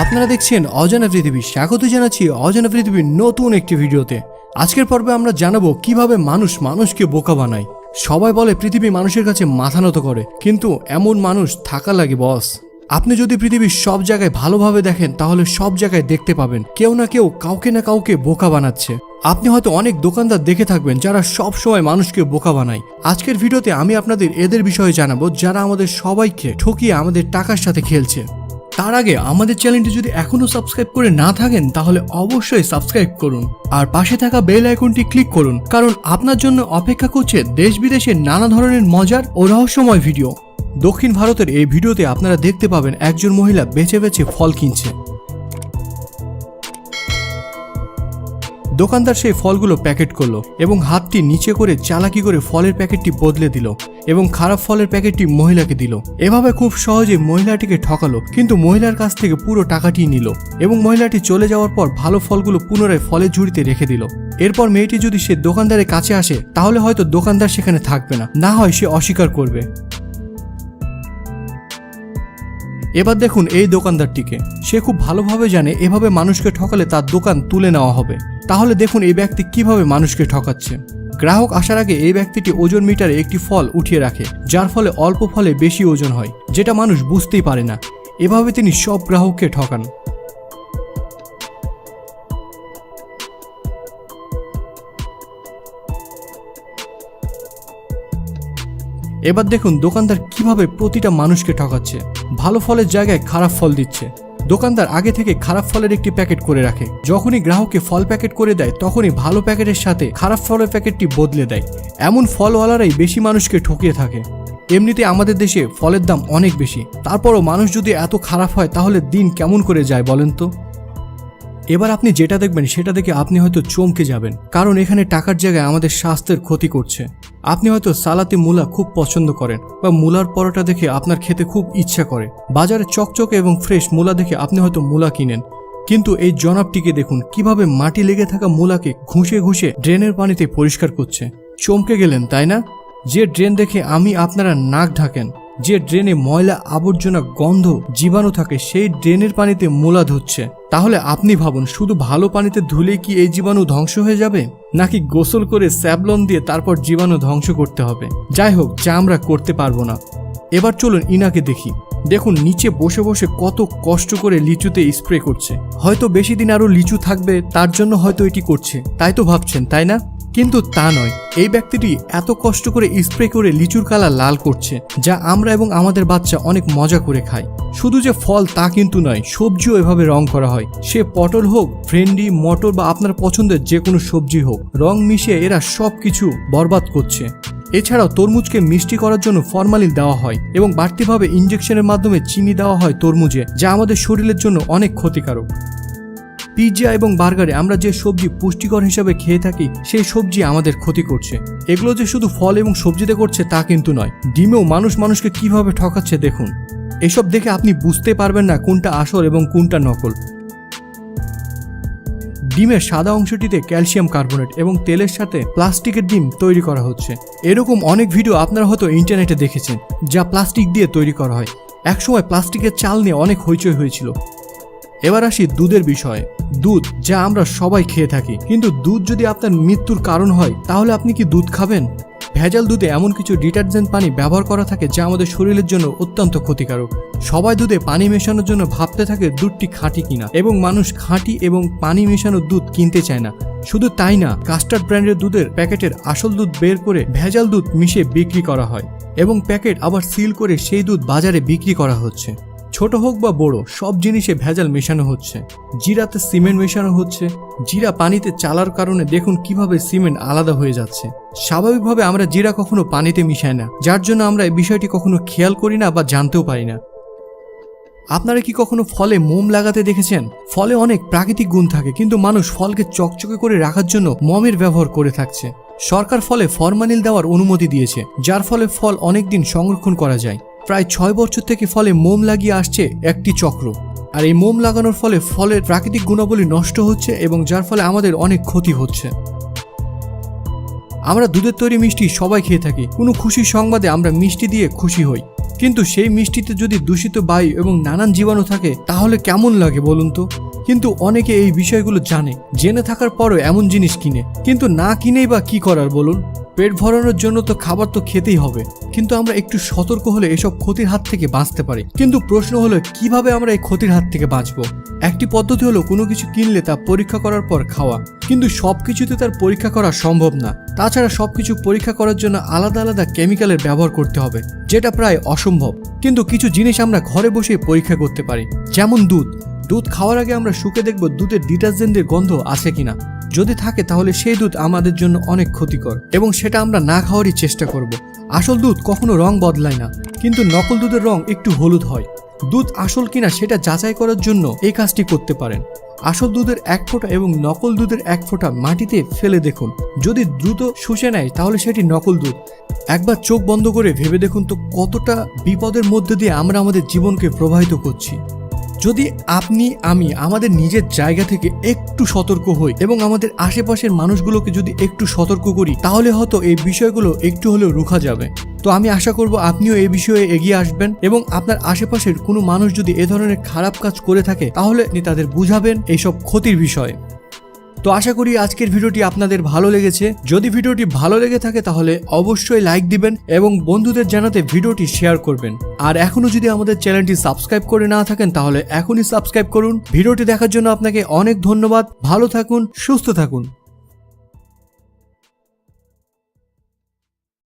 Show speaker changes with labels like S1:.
S1: আপনারা দেখছেন অজানা পৃথিবী। স্বাগত জানাচ্ছি অজানা পৃথিবীর নতুন একটি ভিডিওতে। আজকের পর্বে আমরা জানাব কীভাবে মানুষ মানুষকে বোকা বানায়। সবাই বলে পৃথিবী মানুষের কাছে মাথা নত করে, কিন্তু এমন মানুষ থাকা লাগে, বস। আপনি যদি পৃথিবীর সব জায়গায় ভালোভাবে দেখেন, তাহলে সব জায়গায় দেখতে পাবেন, কেউ না কেউ কাউকে না কাউকে বোকা বানাচ্ছে। আপনি হয়তো অনেক দোকানদার দেখে থাকবেন যারা সব সময় মানুষকে বোকা বানায়। আজকের ভিডিওতে আমি আপনাদের এদের বিষয়ে জানাব যারা আমাদের সবাইকে ঠকিয়ে আমাদের টাকার সাথে খেলছে। তার আগে আমাদের চ্যানেলটি যদি এখনও সাবস্ক্রাইব করে না থাকেন, তাহলে অবশ্যই সাবস্ক্রাইব করুন। আর পাশে থাকা বেল আইকনটি ক্লিক করুন, কারণ আপনার জন্য অপেক্ষা করছে দেশ বিদেশের নানা ধরনের মজার ও রহস্যময় ভিডিও। দক্ষিণ ভারতের এই ভিডিওতে আপনারা দেখতে পাবেন একজন মহিলা বেছে বেছে ফল কিনছে। দোকানদার সেই ফলগুলো প্যাকেট করল এবং হাতটি নিচে করে চালাকি করে ফলের প্যাকেটটি বদলে দিল এবং খারাপ ফলের প্যাকেটটি মহিলাকে দিল। এভাবে খুব সহজে মহিলাটিকে ঠকালো, কিন্তু মহিলার কাছ থেকে পুরো টাকাটি নিল এবং মহিলাটি চলে যাওয়ার পর ভালো ফলগুলো পুনরায় ফলের ঝুড়িতে রেখে দিল। এরপর মেয়েটি যদি সে দোকানদারের কাছে আসে, তাহলে হয়তো দোকানদার সেখানে থাকবে না। না হয় সে অস্বীকার করবে। এবার দেখুন এই দোকানদারটিকে। সে খুব ভালোভাবে জানে এভাবে মানুষকে ঠকালে তার দোকান তুলে নেওয়া হবে। তাহলে দেখুন এই ব্যক্তি কীভাবে মানুষকে ঠকাচ্ছে। গ্রাহক আসার আগে এই ব্যক্তিটি ওজন মিটারে একটি ফল উঠিয়ে রাখে, যার ফলে অল্প ফলে বেশি ওজন হয়, যেটা মানুষ বুঝতেই পারে না। এভাবে তিনি সব গ্রাহককে ঠকান। এবার দেখুন দোকানদার কীভাবে প্রতিটা মানুষকে ঠকাচ্ছে। ভালো ফলের জায়গায় খারাপ ফল দিচ্ছে। দোকানদার আগে থেকে খারাপ ফলের একটি প্যাকেট করে রাখে। যখনই গ্রাহককে ফল প্যাকেট করে দেয়, তখনই ভালো প্যাকেটের সাথে খারাপ ফলের প্যাকেটটি বদলে দেয়। এমন ফলওয়ালারাই বেশি মানুষকে ঠকিয়ে থাকে। এমনিতে আমাদের দেশে ফলের দাম অনেক বেশি। তারপরও মানুষ যদি এত খারাপ হয়, তাহলে দিন কেমন করে যায় বলেন তো? এবার আপনি যেটা দেখবেন, সেটা দেখে আপনি হয়তো চমকে যাবেন। কারণ এখানে টাকার জায়গায় আমাদের স্বাস্থ্যের ক্ষতি করছে। আপনি হয়তো সালাতে মূলা খুব পছন্দ করেন বা মূলার পরোটা দেখে আপনার খেতে খুব ইচ্ছা করে। বাজারে চকচকে এবং ফ্রেশ মূলা দেখে আপনি হয়তো মূলা কিনেন। কিন্তু এই জনাবটিকে দেখুন, কীভাবে মাটি লেগে থাকা মূলাকে ঘুষে ঘুষে ড্রেনের পানিতে পরিষ্কার করছে। চমকে গেলেন, তাই না? যে ড্রেন দেখে আমি আপনারা নাক ঢাকেন। যে ড্রেনে ময়লা আবর্জনা গন্ধ জীবাণু থাকে, সেই ড্রেনের পানিতে মোলা ধুচ্ছে তাহলে আপনি ভাবুন, শুধু ভালো পানিতে ধুলে কি এই জীবাণু ধ্বংস হয়ে যাবে? নাকি গোসল করে স্যাবলন দিয়ে তারপর জীবাণু ধ্বংস করতে হবে? যাই হোক, যা আমরা করতে পারব না। এবার চলুন ইনাকে দেখি। দেখুন, নিচে বসে বসে কত কষ্ট করে লিচুতে স্প্রে করছে। হয়তো বেশি দিন আরও লিচু থাকবে, তার জন্য হয়তো এটি করছে। তাই তো ভাবছেন, তাই না? কিন্তু তা নয়। এই ব্যক্তিটি এত কষ্ট করে স্প্রে করে লিচুর কালার লাল করছে, যা আমরা এবং আমাদের বাচ্চা অনেক মজা করে খায় শুধু যে ফল তা কিন্তু নয়, সবজিও এভাবে রং করা হয়। সে পটল হোক, ভেন্ডি, মটর বা আপনার পছন্দের যে কোনো সবজি হোক, রং মিশিয়ে এরা সব কিছু বরবাদ করছে। এছাড়াও তরমুজকে মিষ্টি করার জন্য ফরমালিন দেওয়া হয় এবং বাড়তিভাবে ইঞ্জেকশনের মাধ্যমে চিনি দেওয়া হয় তরমুজে, যা আমাদের শরীরের জন্য অনেক ক্ষতিকারক। পিৎজা এবং বার্গারে আমরা যে সবজি পুষ্টিকর হিসাবে খেয়ে থাকি, সেই সবজি আমাদের ক্ষতি করছে। এগুলো যে শুধু ফল এবং সবজিতে করছে, তা কিন্তু নয়। ডিমেও মানুষ মানুষকে কীভাবে ঠকাচ্ছে দেখুন। এসব দেখে আপনি বুঝতে পারবেন না কোনটা আসল এবং কোনটা নকল। ডিমের সাদা অংশটিতে ক্যালসিয়াম কার্বনেট এবং তেলের সাথে প্লাস্টিকের ডিম তৈরি করা হচ্ছে। এরকম অনেক ভিডিও আপনারা হয়তো ইন্টারনেটে দেখেছেন, যা প্লাস্টিক দিয়ে তৈরি করা হয়। একসময় প্লাস্টিকের চাল নিয়ে অনেক হইচই হয়েছিল। এবার আসি দুধের বিষয়ে। দুধ, যা আমরা সবাই খেয়ে থাকি। কিন্তু দুধ যদি আপনার মৃত্যুর কারণ হয়, তাহলে আপনি কি দুধ খাবেন? ভেজাল দুধে এমন কিছু ডিটারজেন্ট পানি ব্যবহার করা থাকে যা আমাদের শরীরের জন্য অত্যন্ত ক্ষতিকারক। সবাই দুধে পানি মেশানোর জন্য ভাবতে থাকে দুধটি খাঁটি কিনা, এবং মানুষ খাঁটি এবং পানি মেশানো দুধ কিনতে চায় না। শুধু তাই না, কাস্টার্ড ব্র্যান্ডের দুধের প্যাকেটের আসল দুধ বের করে ভেজাল দুধ মিশিয়ে বিক্রি করা হয়, এবং প্যাকেট আবার সিল করে সেই দুধ বাজারে বিক্রি করা হচ্ছে। ছোট হোক বা বড়, সব জিনিসে ভেজাল মেশানো হচ্ছে। জিরাতে সিমেন্ট মেশানো হচ্ছে। জিরা পানিতে চালার কারণে দেখুন কীভাবে সিমেন্ট আলাদা হয়ে যাচ্ছে। স্বাভাবিকভাবে আমরা জিরা কখনো পানিতে মিশাই না, যার জন্য আমরা এই বিষয়টি কখনো খেয়াল করি না বা জানতেও পারি না। আপনারা কি কখনো ফলে মোম লাগাতে দেখেছেন? ফলে অনেক প্রাকৃতিক গুণ থাকে, কিন্তু মানুষ ফলকে চকচকে করে রাখার জন্য মমের ব্যবহার করে থাকছে। সরকার ফলে ফরমালিন দেওয়ার অনুমতি দিয়েছে, যার ফলে ফল অনেক দিন সংরক্ষণ করা যায়। প্রায় ছয় বছর থেকে ফলে মোম লাগিয়ে আসছে একটি চক্র। আর এই মোম লাগানোর ফলে ফলের প্রাকৃতিক গুণাবলী নষ্ট হচ্ছে এবং যার ফলে আমাদের অনেক ক্ষতি হচ্ছে। আমরা দুধের তৈরি মিষ্টি সবাই খেয়ে থাকি। কোনো খুশি সংবাদে আমরা মিষ্টি দিয়ে খুশি হই। কিন্তু সেই মিষ্টিতে যদি দূষিত বায়ু এবং নানান জীবাণু থাকে, তাহলে কেমন লাগে বলুন তো? কিন্তু অনেকে এই বিষয়গুলো জানে। জেনে থাকার পরও এমন জিনিস কিনে। কিন্তু না কিনেই বা কি করার বলুন? পেট ভরানোর জন্য তো খাবার তো খেতেই হবে। কিন্তু আমরা একটু সতর্ক হলে এসব ক্ষতির হাত থেকে বাঁচতে পারি। কিন্তু প্রশ্ন হলো, কীভাবে আমরা এই ক্ষতির হাত থেকে বাঁচবো? একটি পদ্ধতি হলো, কোনো কিছু কিনলে তা পরীক্ষা করার পর খাওয়া। কিন্তু সব কিছুতে তার পরীক্ষা করা সম্ভব না। তাছাড়া সবকিছু পরীক্ষা করার জন্য আলাদা আলাদা কেমিক্যালের ব্যবহার করতে হবে, যেটা প্রায় অসম্ভব। কিন্তু কিছু জিনিস আমরা ঘরে বসে পরীক্ষা করতে পারি, যেমন দুধ। দুধ খাওয়ার আগে আমরা শুকে দেখব দুধের ডিটারজেন্টের গন্ধ আছে কিনা। যদি থাকে, তাহলে সেই দুধ আমাদের জন্য অনেক ক্ষতিকর, এবং সেটা আমরা না খাওয়ারই চেষ্টা করব। আসল দুধ কখনো রং বদলায় না, কিন্তু নকল দুধের রং একটু হলুদ হয়। দুধ আসল কিনা সেটা যাচাই করার জন্য এই কাজটি করতে পারেন। আসল দুধের এক ফোঁটা এবং নকল দুধের এক ফোঁটা মাটিতে ফেলে দেখুন। যদি দ্রুত শুষে নেয়, তাহলে সেটি নকল দুধ। একবার চোখ বন্ধ করে ভেবে দেখুন তো কতটা বিপদের মধ্যে দিয়ে আমরা আমাদের জীবনকে প্রবাহিত করছি। যদি আপনি, আমি আমাদের নিজের জায়গা থেকে একটু সতর্ক হই এবং আমাদের আশেপাশের মানুষগুলোকে যদি একটু সতর্ক করি, তাহলে হয়তো এই বিষয়গুলো একটু হলেও রুখা যাবে। তো আমি আশা করব আপনিও এই বিষয়ে এগিয়ে আসবেন এবং আপনার আশেপাশের কোনো মানুষ যদি এ ধরনের খারাপ কাজ করে থাকে, তাহলে আপনি তাদের বুঝাবেন এইসব ক্ষতির বিষয়ে। তো আশা করি আজকের ভিডিওটি আপনাদের ভালো লেগেছে। যদি ভিডিওটি ভালো লেগে থাকে তাহলে অবশ্যই লাইক দিবেন এবং বন্ধুদের জানাতে ভিডিওটি শেয়ার করবেন। আর এখনও যদি আমাদের চ্যানেলটি সাবস্ক্রাইব করে না থাকেন তাহলে এখনই সাবস্ক্রাইব করুন। ভিডিওটি দেখার জন্য আপনাকে অনেক ধন্যবাদ। ভালো থাকুন, সুস্থ থাকুন।